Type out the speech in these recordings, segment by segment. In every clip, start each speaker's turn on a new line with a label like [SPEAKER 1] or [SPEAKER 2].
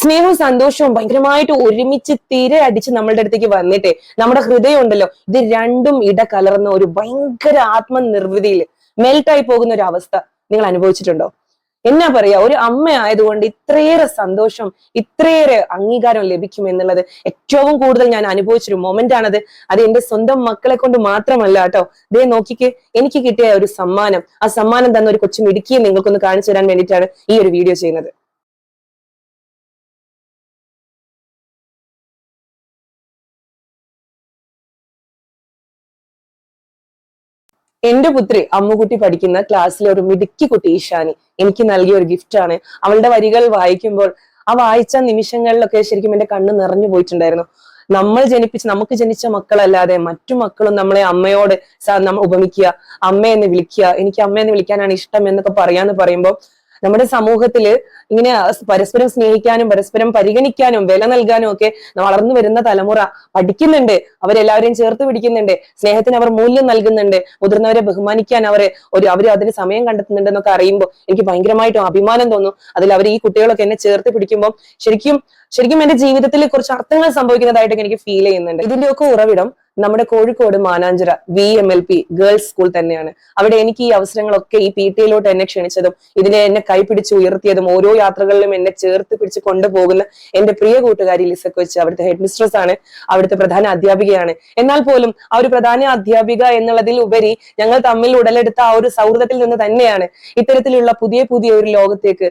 [SPEAKER 1] സ്നേഹവും സന്തോഷവും ഭയങ്കരമായിട്ട് ഒരുമിച്ച് തിര അടിച്ച് നമ്മളുടെ അടുത്തേക്ക് വന്നിട്ടേ നമ്മുടെ ഹൃദയം ഉണ്ടല്ലോ ഇത് രണ്ടും ഇട കലർന്ന ഒരു ഭയങ്കര ആത്മനിർവൃതിയിൽ മെൽട്ടായി പോകുന്ന ഒരു അവസ്ഥ നിങ്ങൾ അനുഭവിച്ചിട്ടുണ്ടോ? എന്നാ പറയാ ഒരു അമ്മ ആയതുകൊണ്ട് ഇത്രയേറെ സന്തോഷം ഇത്രയേറെ അംഗീകാരം ലഭിക്കും എന്നുള്ളത് ഏറ്റവും കൂടുതൽ ഞാൻ അനുഭവിച്ചൊരു മൊമെന്റ് ആണത്. അത് എന്റെ സ്വന്തം മക്കളെ കൊണ്ട് മാത്രമല്ല കേട്ടോ. ദേ നോക്കിക്ക് എനിക്ക് കിട്ടിയ ഒരു സമ്മാനം. ആ സമ്മാനം തന്ന ഒരു കൊച്ചു മിടുക്കിയെ നിങ്ങൾക്കൊന്ന് കാണിച്ചു തരാൻ വേണ്ടിയിട്ടാണ് ഈ ഒരു വീഡിയോ ചെയ്യുന്നത്. എന്റെ പുത്രി അമ്മുകുട്ടി പഠിക്കുന്ന ക്ലാസ്സിലെ ഒരു മിടുക്കി കുട്ടി ഈശാനി എനിക്ക് നൽകിയ ഒരു ഗിഫ്റ്റാണ് അവളുടെ വരികൾ വായിക്കുമ്പോൾ ആ വായിച്ച നിമിഷങ്ങളിലൊക്കെ ശരിക്കും എന്റെ കണ്ണ് നിറഞ്ഞു പോയിട്ടുണ്ടായിരുന്നു. നമ്മൾ ജനിപ്പിച്ച് നമുക്ക് ജനിച്ച മക്കളല്ലാതെ മറ്റു മക്കളും നമ്മളെ അമ്മയോട് നമ്മൾ നമ്മ ഉപമിക്കുക അമ്മയെന്ന് വിളിക്കുക എനിക്ക് അമ്മയെന്ന് വിളിക്കാനാണ് ഇഷ്ടം എന്നൊക്കെ പറയാന്ന് പറയുമ്പോൾ നമ്മുടെ സമൂഹത്തിൽ ഇങ്ങനെ പരസ്പരം സ്നേഹിക്കാനും പരസ്പരം പരിഗണിക്കാനും വില നൽകാനും ഒക്കെ വളർന്നു വരുന്ന തലമുറ പഠിക്കുന്നുണ്ട്. അവരെല്ലാവരെയും ചേർത്ത് പിടിക്കുന്നുണ്ട്. സ്നേഹത്തിന് അവർ മൂല്യം നൽകുന്നുണ്ട്. മുതിർന്നവരെ ബഹുമാനിക്കാൻ അവർ ഒരു അവർ അതിന് സമയം കണ്ടെത്തുന്നുണ്ട് എന്നൊക്കെ അറിയുമ്പോൾ എനിക്ക് ഭയങ്കരമായിട്ടും അഭിമാനം തോന്നും. അതിൽ അവർ ഈ കുട്ടികളൊക്കെ എന്നെ ചേർത്ത് പിടിക്കുമ്പോൾ ശരിക്കും ശരിക്കും എന്റെ ജീവിതത്തിൽ കുറച്ച് അർത്ഥങ്ങൾ സംഭവിക്കുന്നതായിട്ട് എനിക്ക് ഫീൽ ചെയ്യുന്നുണ്ട്. ഇതിന്റെയൊക്കെ ഉറവിടം നമ്മുടെ Kozhikode Mananchira V M L P girls school തന്നെയാണ്. അവിടെ എനിക്ക് ഈ അവസരങ്ങളൊക്കെ ഈ പി ടി എയിലോട്ട് എന്നെ ക്ഷണിച്ചതും ഇതിനെ എന്നെ കൈപിടിച്ച് ഉയർത്തിയതും ഓരോ യാത്രകളിലും എന്നെ ചേർത്ത് പിടിച്ച് കൊണ്ടുപോകുന്ന എന്റെ പ്രിയ കൂട്ടുകാരി ലിസ കൊച്ച് അവിടുത്തെ ഹെഡ് മിസ്ട്രസ് ആണ് അവിടുത്തെ പ്രധാന അധ്യാപികയാണ്. എന്നാൽ പോലും ആ ഒരു പ്രധാന അധ്യാപിക എന്നുള്ളതിൽ ഉപരി ഞങ്ങൾ തമ്മിൽ ഉടലെടുത്ത ആ ഒരു സൗഹൃദത്തിൽ നിന്ന് തന്നെയാണ് ഇത്തരത്തിലുള്ള പുതിയ പുതിയ ഒരു ലോകത്തേക്ക്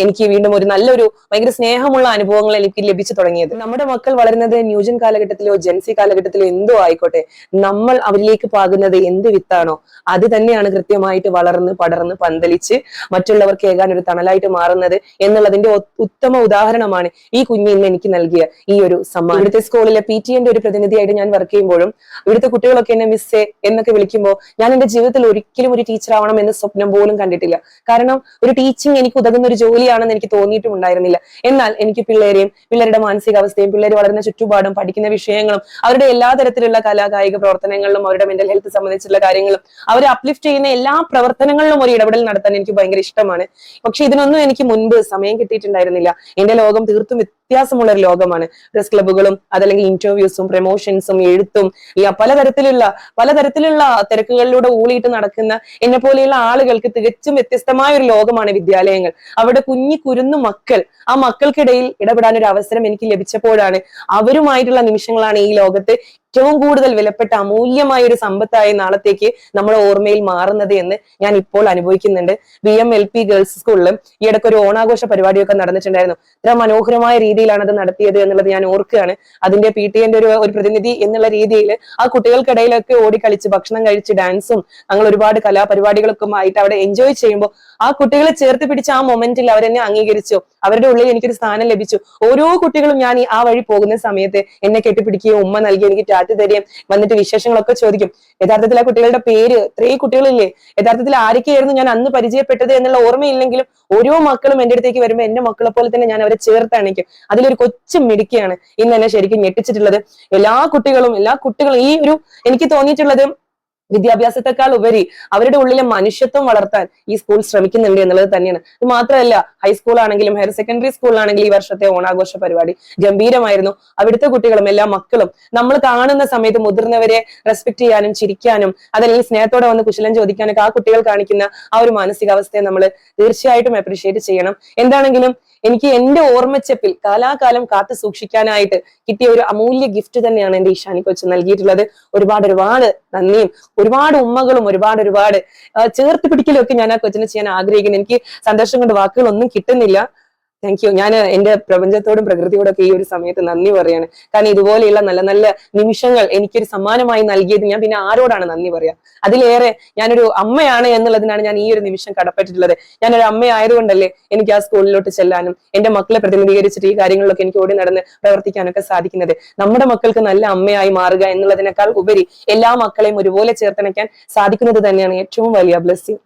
[SPEAKER 1] എനിക്ക് വീണ്ടും ഒരു നല്ലൊരു ഭയങ്കര സ്നേഹമുള്ള അനുഭവങ്ങൾ എനിക്ക് ലഭിച്ചു തുടങ്ങിയത്. നമ്മുടെ മക്കൾ വളരുന്നത് ന്യൂജൻ കാലഘട്ടത്തിലോ ജെൻസി കാലഘട്ടത്തിലോ എന്തോ ആയിക്കോട്ടെ നമ്മൾ അവരിലേക്ക് പാകുന്നത് എന്ത് വിത്താണോ അത് തന്നെയാണ് കൃത്യമായിട്ട് വളർന്ന് പടർന്ന് പന്തലിച്ച് മറ്റുള്ളവർക്ക് ഏകാൻ ഒരു തണലായിട്ട് മാറുന്നത് എന്നുള്ളതിന്റെ ഉത്തമ ഉദാഹരണമാണ് ഈ കുഞ്ഞ് ഇന്ന് എനിക്ക് നൽകിയ ഈ ഒരു സമ്മാനം. ഇവിടുത്തെ സ്കൂളിലെ പി ടി എന്റെ ഒരു പ്രതിനിധിയായിട്ട് ഞാൻ വർക്ക് ചെയ്യുമ്പോഴും ഇവിടുത്തെ കുട്ടികളൊക്കെ എന്നെ മിസ്സേ എന്നൊക്കെ വിളിക്കുമ്പോൾ ഞാൻ എന്റെ ജീവിതത്തിൽ ഒരിക്കലും ഒരു ടീച്ചർ ആവണം എന്ന സ്വപ്നം പോലും കണ്ടിട്ടില്ല. കാരണം ഒരു ടീച്ചിങ് എനിക്ക് ഉതകുന്ന ഒരു ജോലിയാണെന്ന് എനിക്ക് തോന്നിയിട്ടും ഉണ്ടായിരുന്നില്ല. എന്നാൽ എനിക്ക് പിള്ളേരെയും പിള്ളേരുടെ മാനസികാവസ്ഥയും പിള്ളേർ വളരുന്ന ചുറ്റുപാടും പഠിക്കുന്ന വിഷയങ്ങളും അവരുടെ എല്ലാ തരത്തിലുള്ള കലാകായിക പ്രവർത്തനങ്ങളിലും അവരുടെ മെന്റൽ ഹെൽത്ത് സംബന്ധിച്ചുള്ള കാര്യങ്ങളും അവരെ അപ്ലിഫ്റ്റ് ചെയ്യുന്ന എല്ലാ പ്രവർത്തനങ്ങളിലും ഒരു ഇടപെടൽ നടത്താൻ എനിക്ക് ഭയങ്കര ഇഷ്ടമാണ്. പക്ഷെ ഇതിനൊന്നും എനിക്ക് മുൻപ് സമയം കിട്ടിയിട്ടുണ്ടായിരുന്നില്ല. എന്റെ ലോകം തീർത്തും വ്യത്യാസമുള്ള ഒരു ലോകമാണ് പ്രസ് ക്ലബ്ബുകളും അതല്ലെങ്കിൽ ഇന്റർവ്യൂസും പ്രൊമോഷൻസും എഴുത്തും പലതരത്തിലുള്ള പലതരത്തിലുള്ള തിരക്കുകളിലൂടെ ഊളിയിട്ട് നടക്കുന്ന എന്നെ പോലെയുള്ള ആളുകൾക്ക് തികച്ചും വ്യത്യസ്തമായ ഒരു ലോകമാണ് വിദ്യാലയങ്ങൾ. അവിടെ കുഞ്ഞി കുരുന്നു മക്കൾ ആ മക്കൾക്കിടയിൽ ഇടപെടാൻ ഒരു അവസരം എനിക്ക് ലഭിച്ചപ്പോഴാണ് അവരുമായിട്ടുള്ള നിമിഷങ്ങളാണ് ഈ ലോകത്ത് ഏറ്റവും കൂടുതൽ വിലപ്പെട്ട അമൂല്യമായ ഒരു സമ്പത്തായ നാളത്തേക്ക് നമ്മുടെ ഓർമ്മയിൽ മാറുന്നത് എന്ന് ഞാൻ ഇപ്പോൾ അനുഭവിക്കുന്നുണ്ട്. B M L P girls സ്കൂളിലും ഈ ഇടയ്ക്ക് ഒരു ഓണാഘോഷ പരിപാടിയൊക്കെ നടന്നിട്ടുണ്ടായിരുന്നു. ഇത്ര മനോഹരമായ രീതിയിലാണ് അത് നടത്തിയത് എന്നുള്ളത് ഞാൻ ഓർക്കുകയാണ്. അതിന്റെ പി ടി എന്റെ ഒരു ഒരു പ്രതിനിധി എന്നുള്ള രീതിയിൽ ആ കുട്ടികൾക്കിടയിലൊക്കെ ഓടിക്കളിച്ച് ഭക്ഷണം കഴിച്ച് ഡാൻസും ഞങ്ങൾ ഒരുപാട് കലാപരിപാടികളൊക്കെ ആയിട്ട് അവിടെ എൻജോയ് ചെയ്യുമ്പോൾ ആ കുട്ടികളെ ചേർത്ത് പിടിച്ച ആ മൊമെന്റിൽ അവരെന്നെ അംഗീകരിച്ചു. അവരുടെ ഉള്ളിൽ എനിക്കൊരു സ്ഥാനം ലഭിച്ചു. ഓരോ കുട്ടികളും ഞാൻ ആ വഴി പോകുന്ന സമയത്ത് എന്നെ കെട്ടിപ്പിടിക്കുകയും ഉമ്മ നൽകി എനിക്ക് ടാറ്റ് തരികയും വന്നിട്ട് വിശേഷങ്ങളൊക്കെ ചോദിക്കും. യഥാർത്ഥത്തിൽ ആ കുട്ടികളുടെ പേര് ഇത്രയും കുട്ടികളില്ലേ? യഥാർത്ഥത്തിൽ ആരൊക്കെയായിരുന്നു ഞാൻ അന്ന് പരിചയപ്പെട്ടത് എന്നുള്ള ഓർമ്മയില്ലെങ്കിലും ഓരോ മക്കളും എന്റെ അടുത്തേക്ക് വരുമ്പോൾ എന്റെ മക്കളെ പോലെ തന്നെ ഞാൻ അവരെ ചേർത്താണിക്കും അതിലൊരു കൊച്ചു മിടുക്കിയാണ് ഇന്ന് എന്നെ ശരിക്കും ഞെട്ടിച്ചിട്ടുള്ളത്. എല്ലാ കുട്ടികളും എല്ലാ കുട്ടികളും ഈ ഒരു എനിക്ക് തോന്നിയിട്ടുള്ളത് വിദ്യാഭ്യാസത്തെക്കാൾ ഉപരി അവരുടെ ഉള്ളിലെ മനുഷ്യത്വം വളർത്താൻ ഈ സ്കൂൾ ശ്രമിക്കുന്നുണ്ട് എന്നുള്ളത് തന്നെയാണ്. ഇത് മാത്രമല്ല ഹൈസ്കൂൾ ആണെങ്കിലും ഹയർ സെക്കൻഡറി സ്കൂളിലാണെങ്കിലും ഈ വർഷത്തെ ഓണാഘോഷ പരിപാടി ഗംഭീരമായിരുന്നു. അവിടുത്തെ കുട്ടികളും എല്ലാ മക്കളും നമ്മൾ കാണുന്ന സമയത്ത് മുതിർന്നവരെ റെസ്പെക്ട് ചെയ്യാനും ചിരിക്കാനും അതല്ലെങ്കിൽ സ്നേഹത്തോടെ വന്ന് കുശലം ചോദിക്കാനൊക്കെ ആ കുട്ടികൾ കാണിക്കുന്ന ആ ഒരു മാനസികാവസ്ഥയെ നമ്മൾ തീർച്ചയായിട്ടും അപ്രീഷിയേറ്റ് ചെയ്യണം. എന്താണെങ്കിലും എനിക്ക് എന്റെ ഓർമ്മച്ചപ്പിൽ കാലാകാലം കാത്തു സൂക്ഷിക്കാനായിട്ട് കിട്ടിയ ഒരു അമൂല്യ ഗിഫ്റ്റ് തന്നെയാണ് എന്റെ ഈശാനി കൊച്ച് നൽകിയിട്ടുള്ളത്. ഒരുപാട് ഒരുപാട് നന്ദിയും. ഒരുപാട് ഉമ്മകളും ഒരുപാട് ഒരുപാട് ചേർത്ത് പിടിക്കലും ഒക്കെ ഞാൻ ആ കൊച്ചിനെ ചെയ്യാൻ ആഗ്രഹിക്കുന്നു. എനിക്ക് സന്തോഷം കൊണ്ട് വാക്കുകളൊന്നും കിട്ടുന്നില്ല. താങ്ക് യു ഞാൻ എന്റെ പ്രപഞ്ചത്തോടും പ്രകൃതിയോടും ഒക്കെ ഈ ഒരു സമയത്ത് നന്ദി പറയാണ്. കാരണം ഇതുപോലെയുള്ള നല്ല നല്ല നിമിഷങ്ങൾ എനിക്കൊരു സമ്മാനമായി നൽകിയത് ഞാൻ പിന്നെ ആരോടാണ് നന്ദി പറയാ? അതിലേറെ ഞാനൊരു അമ്മയാണ് എന്നുള്ളതിനാണ് ഞാൻ ഈ ഒരു നിമിഷം കടപ്പെട്ടിട്ടുള്ളത്. ഞാനൊരു അമ്മയായതുകൊണ്ടല്ലേ എനിക്ക് ആ സ്കൂളിലോട്ട് ചെല്ലാനും എന്റെ മക്കളെ പ്രതിനിധീകരിച്ചിട്ട് ഈ കാര്യങ്ങളിലൊക്കെ എനിക്ക് ഓടി നടന്ന് പ്രവർത്തിക്കാനൊക്കെ സാധിക്കുന്നത്. നമ്മുടെ മക്കൾക്ക് നല്ല അമ്മയായി മാറുക എന്നുള്ളതിനേക്കാൾ ഉപരി എല്ലാ മക്കളെയും ഒരുപോലെ ചേർത്തണയ്ക്കാൻ സാധിക്കുന്നത് തന്നെയാണ് ഏറ്റവും വലിയ ബ്ലെസ്സിങ്